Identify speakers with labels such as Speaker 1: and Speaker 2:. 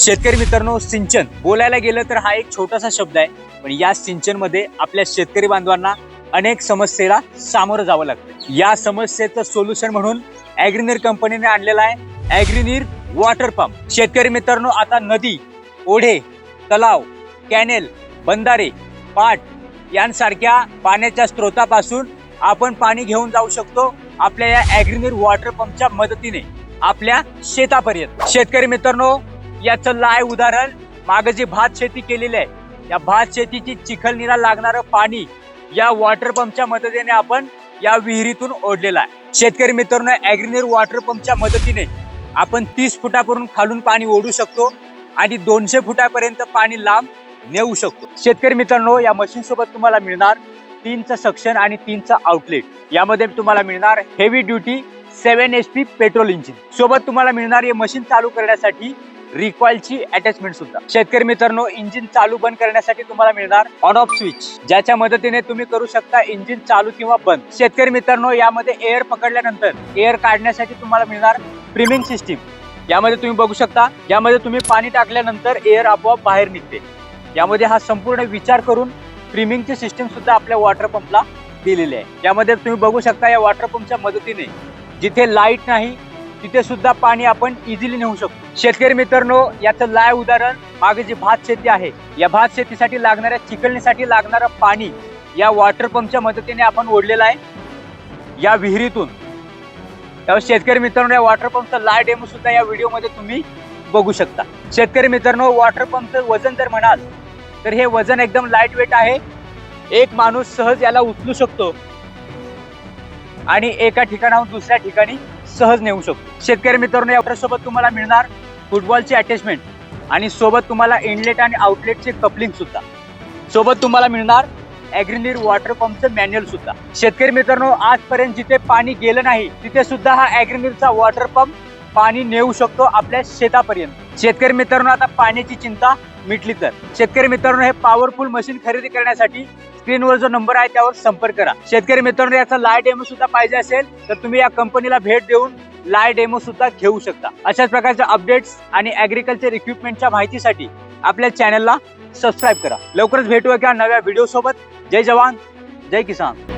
Speaker 1: शेतकरी मित्रांनो सिंचन. बोलायला गेलं तर हा एक छोटासा शब्द आहे पण या सिंचनमध्ये आपल्या शेतकरी बांधवांना अनेक समस्येला सामोरं जावं लागतं. या समस्येचं सोल्युशन म्हणून अॅग्रिनीर कंपनीने आणलेला आहे अॅग्रिनीर वॉटर पंप शेतकरी मित्रांनो आता नदी ओढे तलाव कॅनेल बंधारे पाट यांसारख्या पाण्याच्या स्रोतापासून आपण पाणी घेऊन जाऊ शकतो आपल्या या अॅग्रिनीर वॉटर पंपच्या मदतीने आपल्या शेतापर्यंत. शेतकरी मित्रांनो याचं लाय उदाहरण मागे जी भात शेती केलेली आहे या भात शेतीची चिखलनीला लागणारं पाणी या वॉटर पंपच्या मदतीने आपण या विहिरीतून ओढलेलं आहे. शेतकरी मित्रांनो अॅग्रिनीर वॉटर पंपच्या मदतीने आपण तीस फुटापर्यंत खालून पाणी ओढू शकतो आणि दोनशे फुटापर्यंत पाणी लांब नेऊ शकतो. शेतकरी मित्रांनो या मशीन सोबत तुम्हाला मिळणार तीनचं सक्शन आणि तीनचं आउटलेट यामध्ये तुम्हाला मिळणार heavy duty seven H P petrol engine सोबत तुम्हाला मिळणार हे मशीन चालू करण्यासाठी रिकॉइलची अटॅचमेंट सुद्धा. शेतकरी मित्रांनो इंजिन चालू बंद करण्यासाठी तुम्हाला मिळणार ऑन ऑफ स्विच ज्याच्या मदतीने तुम्ही करू शकता इंजिन चालू किंवा बंद. शेतकरी मित्रांनो यामध्ये एअर पकडल्यानंतर एअर काढण्यासाठी तुम्हाला मिळणार प्रीमिंग सिस्टीम यामध्ये तुम्ही बघू शकता यामध्ये तुम्ही पाणी टाकल्यानंतर एअर आपोआप बाहेर निघते. यामध्ये हा संपूर्ण विचार करून प्रीमिंगची सिस्टीम सुद्धा आपल्या वॉटर पंपला दिलेली आहे. यामध्ये तुम्ही बघू शकता या वॉटर पंपच्या मदतीने जिथे लाइट नाही तिथे सुद्धा पाणी आपण इझिली नेऊ शकतो. शेतकरी मित्रांनो याचं लाय उदाहरण मागे जी भात शेती आहे या भात शेतीसाठी लागणाऱ्या चिकलणीसाठी लागणारं पाणी या वॉटर पंपच्या मदतीने आपण ओढलेलं आहे. या विहिरीतून. त्यामुळे शेतकरी मित्रांनो या वॉटर पंपचा लाय डेमो सुद्धा या व्हिडिओमध्ये तुम्ही बघू शकता. शेतकरी मित्रांनो वॉटर पंपचं वजन जर म्हणाल तर हे वजन एकदम लाइट वेट आहे. एक माणूस सहज याला उचलू शकतो. आणि एका ठिकाणाहून दुसऱ्या ठिकाणी सहज नेऊ शकतो. शेतकरी मित्रांनो यासोबत तुम्हाला मिळणार फुटबॉलची अटॅचमेंट आणि सोबत तुम्हाला इनलेट आणि आउटलेटचे कपलिंग सुद्धा. सोबत तुम्हाला मिळणार अॅग्रिनीर वॉटर पंपचं मॅन्युअल सुद्धा. शेतकरी मित्रांनो आजपर्यंत जिथे पाणी गेलं नाही तिथे सुद्धा हा अॅग्रिनीरचा वॉटर पंप पाणी नेऊ शकतो आपल्या शेतापर्यंत. शेतकरी मित्रांनो आता पाण्याची चिंता मिटली तर. शेतकरी मित्रांनो हे पॉवरफुल मशीन खरेदी करण्यासाठी स्क्रीनवर जो नंबर आहे त्यावर संपर्क करा. शेतकरी मित्रांनो याचा लाय डेमो सुद्धा पाहिजे असेल तर तुम्ही या कंपनीला भेट देऊन लाय डेमो सुद्धा घेऊ शकता. अशाच प्रकारच्या अपडेट्स आणि ऍग्रिकल्चर इक्विपमेंटच्या माहितीसाठी आपल्या चॅनलला सबस्क्राईब करा. लवकरच भेटू एका नव्या व्हिडिओ सोबत. जय जवान जय किसान.